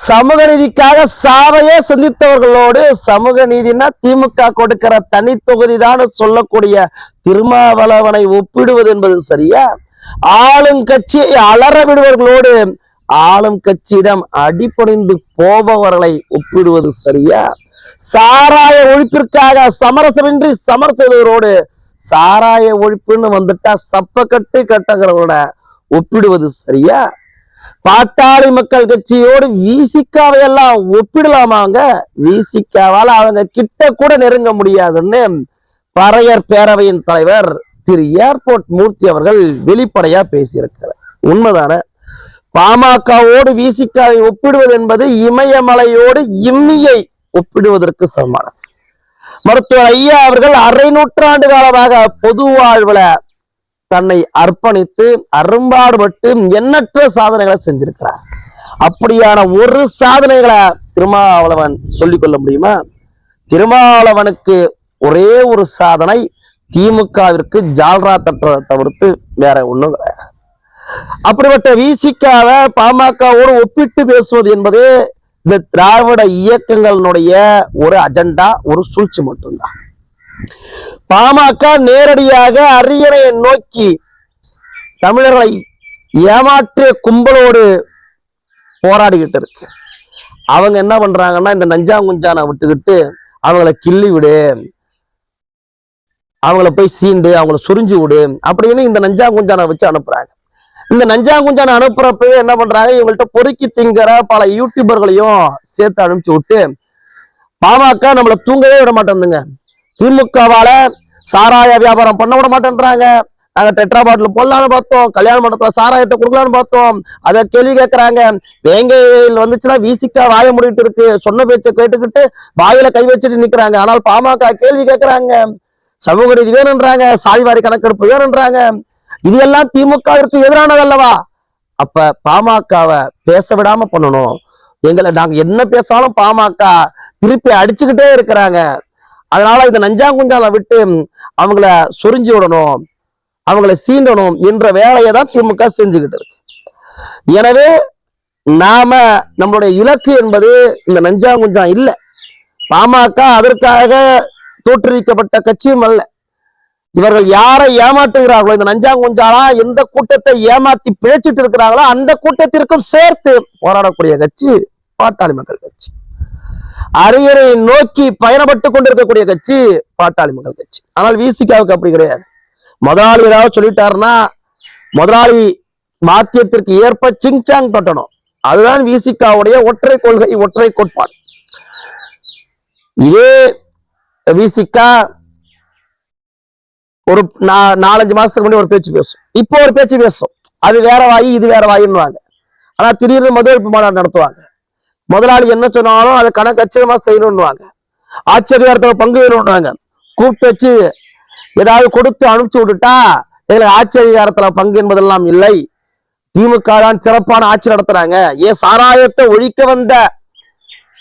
சமூக நீதிக்காக சாவையே சந்தித்தவர்களோடு சமூக நீதினா திமுக கொடுக்கிற தனி தொகுதிதான் சொல்லக்கூடிய திருமாவளவனை ஒப்பிடுவது என்பது சரியா? ஆளும் கட்சியை அலற விடுவர்களோடு ஆளும் கட்சியிடம் அடிபணிந்து போபவர்களை ஒப்பிடுவது சரியா? சாராய ஒழிப்பிற்காக சமரசமின்றி சமர செய்தவரோடு சாராய ஒழிப்புன்னு வந்துட்டா சப்ப கட்டு கட்டகிறவரோட ஒப்பிடுவது சரியா? பாட்டாளி மக்கள் கட்சியோடு விசிகாவை எல்லாம் ஒப்பிடலாமாங்க? விசிகாவால் அவங்க கிட்ட கூட நெருங்க முடியாதுன்னு பறையர் பேரவையின் தலைவர் திரு. ஏர்போர்ட் மூர்த்தி அவர்கள் வெளிப்படையா பேசியிருக்கிறார். உண்மைதான? பாமகவோடு விசிகாவை ஒப்பிடுவது என்பது இமயமலையோடு இம்மியை ஒப்பிடுவதற்கு சமமானது மருத்துவர் ஐயா அவர்கள் அரை நூற்றாண்டு காலமாக பொது வாழ்வுல தன்னை அர்ப்பணித்து அரும்பாடுபட்டு எண்ணற்ற சாதனைகளை செஞ்சிருக்கிறார். அப்படியான ஒரு சாதனைகளை திருமாவளவன் சொல்லிக் கொள்ள முடியுமா? திருமாவளவனுக்கு ஒரே ஒரு சாதனை திமுகவிற்கு ஜால்ரா தட்டுறதை தவிர்த்து வேற ஒண்ணும் கிடையாது. அப்படிப்பட்ட விசிகாவை பாமகவோடு ஒப்பிட்டு பேசுவது என்பது இந்த திராவிட இயக்கங்களினுடைய ஒரு அஜெண்டா ஒரு சூழ்ச்சி மட்டும்தான். பாமக நேரடியாக அரியணையை நோக்கி தமிழர்களை ஏமாற்றிய கும்பலோடு போராடிக்கிட்டு இருக்கு. அவங்க என்ன பண்றாங்கன்னா இந்த நஞ்சாங்குஞ்சானை விட்டுக்கிட்டு அவங்கள கிள்ளி விடு. அவங்கள போய் சீண்டு அவங்கள சுரிஞ்சு விடு அப்படின்னு இந்த நஞ்சாங்குஞ்சானை வச்சு அனுப்புறாங்க. இந்த நஞ்சாங்குஞ்சானை அனுப்புறப்பவே என்ன பண்றாங்க இவங்கள்ட்ட பொறுக்கி திங்கிற பல யூடியூபர்களையும் சேர்த்து அனுப்பிச்சு விட்டு பாமக நம்மளை தூங்கவே விட மாட்டேங்குதுங்க. திமுகவால சாராய வியாபாரம் பண்ண விட மாட்டேன்றாங்க. நாங்க டெட்ரா பாட்டில் போடலான்னு பார்த்தோம். கல்யாண மண்டபத்துல சாராயத்தை கொடுக்கலான்னு பார்த்தோம். அதை கேள்வி கேட்கறாங்க வேங்கை வெயில் வந்துச்சுன்னா வீசிக்கா வாய முடிட்டு இருக்கு. சொன்ன பேச்சை கேட்டுக்கிட்டு வாயில கை வச்சுட்டு நிக்கிறாங்க. ஆனால் பாமக கேள்வி கேட்கறாங்க சமூக நீதி வேணுன்றாங்க. சாதிவாரி கணக்கெடுப்பு வேணுன்றாங்க. இது எல்லாம் திமுகவிற்கு எதிரானது அல்லவா? அப்ப பாமகவை பேச விடாம பண்ணணும். எங்களை நாங்க என்ன பேசாலும் பாமக திருப்பி அடிச்சுக்கிட்டே இருக்கிறாங்க. அதனால இந்த நஞ்சாங்குஞ்சால விட்டு அவங்கள சொரிஞ்சு விடணும் அவங்கள சீண்டணும் என்ற வேலையை தான் திமுக செஞ்சுக்கிட்டு இருக்கு. எனவே நாம நம்மளுடைய இலக்கு என்பது இந்த நஞ்சாங்குஞ்சான் இல்லை. பாமக அதற்காக தோற்றுவிக்கப்பட்ட கட்சியும் அல்ல. இவர்கள் யாரை ஏமாற்றுகிறார்களோ இந்த நஞ்சாங்குஞ்சாலா எந்த கூட்டத்தை ஏமாத்தி பிழைச்சிட்டு இருக்கிறாங்களோ அந்த கூட்டத்திற்கும் சேர்த்து போராடக்கூடிய கட்சி பாட்டாளி மக்கள் கட்சி. அரியரை நோக்கி பயணப்பட்டு கொண்டிருக்கக்கூடிய கட்சி பாட்டாளி மக்கள் கட்சி. ஆனால் விசிகாவுக்கு அப்படி கிடையாது. முதலாளி ஏதாவது சொல்லிட்டாருன்னா முதலாளி மாத்தியத்திற்கு ஏற்ப சிங்சாங் தொட்டணும். அதுதான் விசிகாவுடைய ஒற்றை கொள்கை ஒற்றை கோட்பாடு. இதே விசிகா ஒரு நா- நாலஞ்சு மாசத்துக்கு முன்னாடி ஒரு பேச்சு பேசும். இப்போ ஒரு பேச்சு பேசும். அது வேற வாயி இது வேற வாயின்னுவாங்க. ஆனா திடீர்னு மதுவெடுப்பு மாநாடு நடத்துவாங்க. முதலாளி என்ன சொன்னாலும் அதை கணக்கு கச்சிதமா செய்யணும்னுவாங்க. ஆச்சரியத்தில் பங்கு வேணும்னுவாங்க. கூப்பிட்டு வச்சு ஏதாவது கொடுத்து அனுப்பிச்சு விட்டுட்டா எங்களுக்கு ஆட்சி அதிகாரத்துல பங்கு என்பதெல்லாம் இல்லை. திமுக தான் சிறப்பான ஆட்சி நடத்துறாங்க. ஏன் சாராயத்தை ஒழிக்க வந்த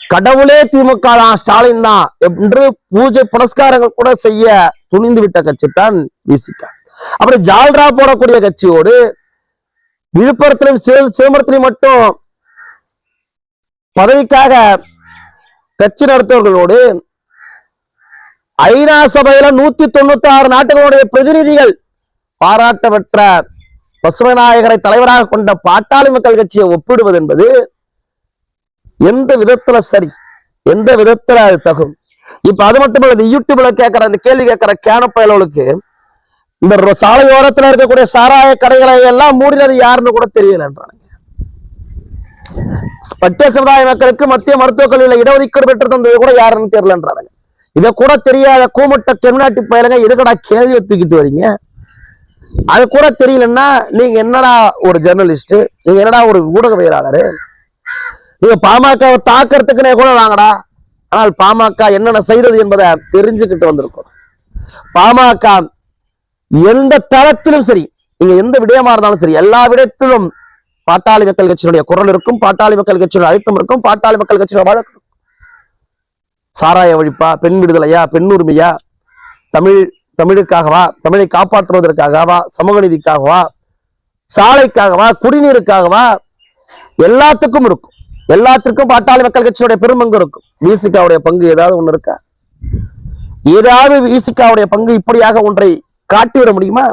கடவுளே திமுக தான் ஸ்டாலின் தான் என்று பூஜை புனஸ்காரங்கள் கூட செய்ய துணிந்து விட்ட கட்சி தான் விசிக அப்படி ஜால்ரா போடக்கூடிய கட்சியோடு விழுப்புரத்திலும் சிவ- சிதம்பரத்திலும் மட்டும் பதவிக்காக கட்சி நடத்தவர்களோடு ஐநா சபையில நூத்தி தொண்ணூத்தி ஆறு நாட்டுகளுடைய பிரதிநிதிகள் பாராட்ட பெற்ற பசுமை நாயகரை தலைவராக கொண்ட பாட்டாளி மக்கள் கட்சியை ஒப்பிடுவது என்பது எந்த விதத்துல சரி எந்த விதத்துல அது தகும்? இப்ப அது மட்டும் இல்ல இந்த யூடியூப்ல கேட்கிற அந்த கேள்வி கேட்கிற கேன பயலுக்கு இந்த சாலையோரத்துல இருக்கக்கூடிய சாராய கடைகளை எல்லாம் மூடினது யாருன்னு கூட தெரியலன்றாங்க பட்டியல் சமுதாய மக்களுக்கு மத்திய மருத்துவக் கல்லூரியில இடஒதுக்கீடு பெற்று தந்தது கூட யாருன்னு தெரியலன்றாங்க இதை கூட தெரியாத கூமட்ட கெமினாட்டி பயலுங்க இதுக்கடா கேள்வி தூக்கிட்டு வரீங்க? அது கூட தெரியலன்னா நீங்க என்னடா ஒரு ஜெர்னலிஸ்ட் நீங்க என்னடா ஒரு ஊடகவியலாளர்? நீங்க பாமகவை தாக்கறதுக்குனே கூட வாங்கடா. ஆனால் பாமக என்னென்ன செய்தது என்பதை தெரிஞ்சுக்கிட்டு வந்திருக்கணும் பாமக எந்த தளத்திலும் சரி நீங்க எந்த விடயமா இருந்தாலும் சரி எல்லா விடயத்திலும் பாட்டாளி மக்கள் கட்சியினுடைய குரல் இருக்கும் பாட்டாளி மக்கள் கட்சியினுடைய அழுத்தம் இருக்கும் பாட்டாளி மக்கள் கட்சியினுடைய வழக்கு சாராய ஒழிப்பா பெண் விடுதலையா பெண் உரிமையா தமிழ் தமிழுக்காகவா தமிழை காப்பாற்றுவதற்காகவா சமூக நீதிக்காகவா சாலைக்காகவா குடிநீருக்காகவா எல்லாத்துக்கும் இருக்கும். எல்லாத்திற்கும் பாட்டாளி மக்கள் கட்சியுடைய பெருமங்கு இருக்கும். விசிகாவுடைய பங்கு ஏதாவது ஒண்ணு இருக்கா? ஏதாவது விசிகாவுடைய பங்கு இப்படியாக ஒன்றை காட்டிவிட முடியுமா?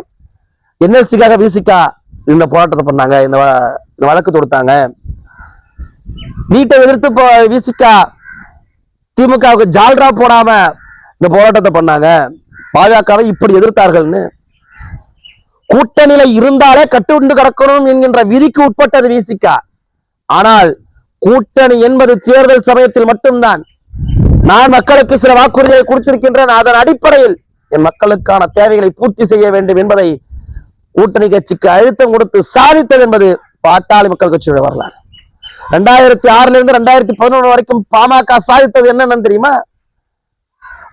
என்எல்சிக்காக விசிகா இந்த போராட்டத்தை பண்ணாங்க இந்த வ- இந்த வழக்கு தொடுத்தாங்க. நீட்டை எதிர்த்து போ- விசிகா திமுகவுக்கு ஜால்ரா போடாம இந்த போராட்டத்தை பண்ணாங்க. பாஜகவை இப்படி எதிர்த்தார்கள்னு. கூட்டணியில இருந்தாலே கட்டுண்டு கிடக்கணும் என்கின்ற விதிக்கு உட்பட்டது விசிகா ஆனால் கூட்டணி என்பது தேர்தல் சமயத்தில் மட்டும்தான். நான் மக்களுக்கு சில வாக்குறுதிகளை கொடுத்திருக்கின்றேன். அதன் அடிப்படையில் என் மக்களுக்கான தேவைகளை பூர்த்தி செய்ய வேண்டும் என்பதை கூட்டணி கட்சிக்கு அழுத்தம் கொடுத்து சாதித்தது என்பது பாட்டாளி மக்கள் கட்சியோட வரலாறு. ரெண்டாயிரத்தி ஆறுல இருந்து ரெண்டாயிரத்தி பதினொன்று வரைக்கும் பாமக சாதித்தது என்னன்னு தெரியுமா?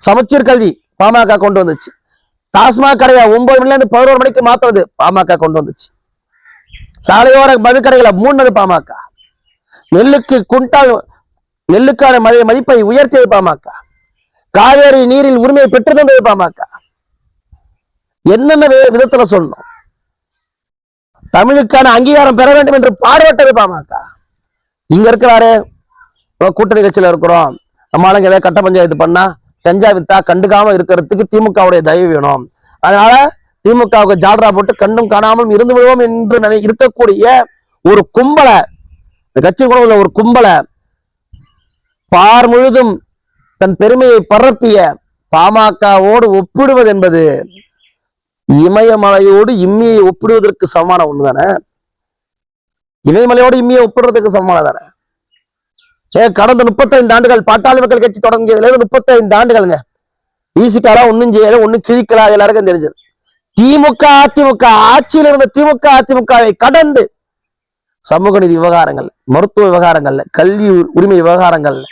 சமச்சீர் கல்வி பாமக கொண்டு வந்துச்சு. டாஸ்மாக் கடையா ஒன்பது மணில இருந்து பதினோரு மணிக்கு மாத்துறது பாமக கொண்டு வந்துச்சு. சாலையோர மது கடைகளை மூணது பாமக. நெல்லுக்கு குண்டால் நெல்லுக்கான மதிய மதிப்பை உயர்த்தியது பாமக. காவேரி நீரில் உரிமையை பெற்று தந்தது பாமக. என்னென்ன விதத்துல சொல்லணும்? தமிழுக்கான அங்கீகாரம் பெற வேண்டும் என்று பாடுபட்டது பாமக. இங்க இருக்கிறாரு. கூட்டணி கட்சியில இருக்கிறோம். நம்ம ஆளுங்க ஏதாவது கட்ட பஞ்சாயத்து பண்ணா கஞ்சா வித்தா கண்டுக்காம இருக்கிறதுக்கு திமுகவுடைய தயவு வேணும். அதனால திமுகவுக்கு ஜால்ரா போட்டு கண்டும் காணாமலும் இருந்து விடுவோம் என்று நினை இருக்கக்கூடிய ஒரு கும்பலை இந்த கட்சி கூட உள்ள ஒரு கும்பலை பார் முழுதும் தன் பெருமையை பரப்பிய பாமகவோடு ஒப்பிடுவது என்பது இமயமலையோடு இம்மியை ஒப்பிடுவதற்கு சமமான ஒண்ணுதானே? இமயமலையோடு இம்மியை ஒப்பிடுறதுக்கு சமமான தானே? ஏ கடந்த முப்பத்தைந்து ஆண்டுகள் பாட்டாளி மக்கள் கட்சி தொடங்கியதுல இருந்து முப்பத்தைந்து ஆண்டுகள்ங்க. விசிகாலாம் ஒண்ணும் செய்யாத ஒண்ணும் கிழிக்கலா எல்லாருக்கும் தெரிஞ்சது. திமுக அதிமுக ஆட்சியில் இருந்த திமுக அதிமுகவை கடந்து சமூக நீதி விவகாரங்கள் மருத்துவ விவகாரங்கள்ல கல்வி உரிமை விவகாரங்கள்ல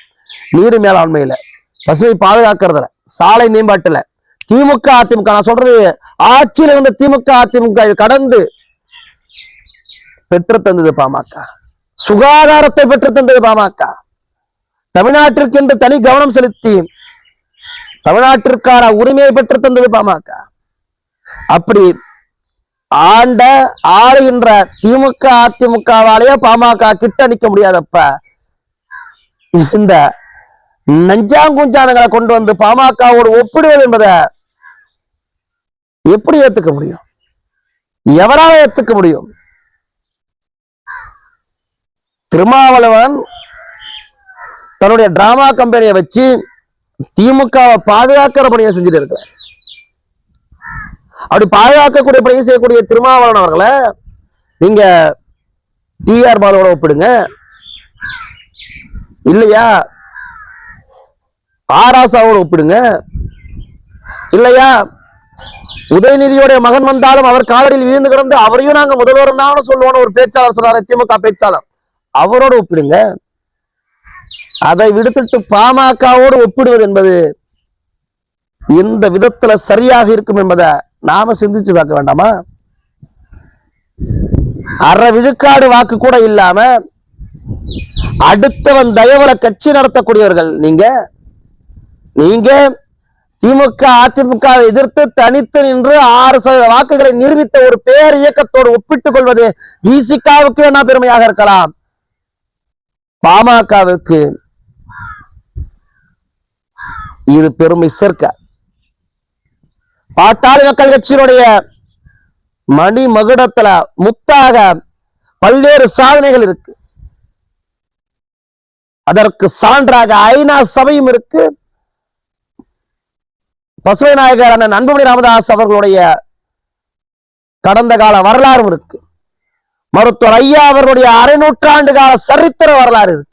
நீர் மேலாண்மையில பசுமை பாதுகாக்கிறதுல சாலை மேம்பாட்டுல திமுக அதிமுக நான் சொல்றது ஆட்சியில் இருந்த திமுக அதிமுக கடந்து பெற்று தந்தது பாமக. சுகாதாரத்தை பெற்று தந்தது பாமக. தமிழ்நாட்டிற்கென்று தனி கவனம் செலுத்தி தமிழ்நாட்டிற்கான உரிமையை பெற்று தந்தது பாமக. அப்படி ஆண்ட ஆளுகின்ற திமுக அதிமுகவாலேயே பாமக கிட்ட நிக்க முடியாதப்ப இந்த நஞ்சாங்குஞ்சானங்களை கொண்டு வந்து பாமகவோடு ஒப்பிடுவது என்பதை எப்படி ஏத்துக்க முடியும்? எவரால ஏத்துக்க முடியும்? திருமாவளவன் தன்னுடைய டிராமா கம்பெனியை வச்சு திமுகவை பாதுகாக்கிற பணியை செஞ்சுட்டு இருக்கிறார். அப்படி பாதுகாக்கக்கூடிய பணியை செய்யக்கூடிய திருமாவளவன் அவர்களை நீங்க டிஆர் பாலோட ஒப்பிடுங்க. இல்லையா? ஆராசாவோட ஒப்பிடுங்க. இல்லையா? உதயநிதியுடைய மகன் வந்தாலும் அவர் காலடியில் விழுந்து கிடந்து அவரையும் நாங்க முதல்வர் தான் சொல்லுவோம்னு ஒரு பேச்சாளர் சொல்றாரு திமுக பேச்சாளர். அவரோட ஒப்பிடுங்க. அதை விடுத்துட்டு பாமகவோடு ஒப்பிடுவது என்பது எந்த விதத்துல சரியாக இருக்கும் என்பதை நாம சிந்திச்சு பார்க்க வேண்டாமா? அரை விழுக்காடு வாக்கு கூட இல்லாம அடுத்தவன் தயவுல கட்சி நடத்தக்கூடியவர்கள் நீங்க. நீங்க திமுக அதிமுகவை எதிர்த்து தனித்து நின்று ஆறு சதவீத வாக்குகளை நிரூபித்த ஒரு பேர் இயக்கத்தோடு ஒப்பிட்டுக் கொள்வது விசிகாவுக்கு வேணா பெருமையாக இருக்கலாம். பாமகவுக்கு இது பெருமை சேர்க்க. பாட்டாளி மக்கள் கட்சியினுடைய மணி மகுடத்துல முத்தாக பல்வேறு சாதனைகள் இருக்கு. அதற்கு சான்றாக ஐநா சபையும் இருக்கு. பசுமை நாயகர் அண்ணன் அன்புமணி ராமதாஸ் அவர்களுடைய கடந்த கால வரலாறும் இருக்கு. மருத்துவர் ஐயா அவர்களுடைய அரை நூற்றாண்டு கால சரித்திர வரலாறு இருக்கு.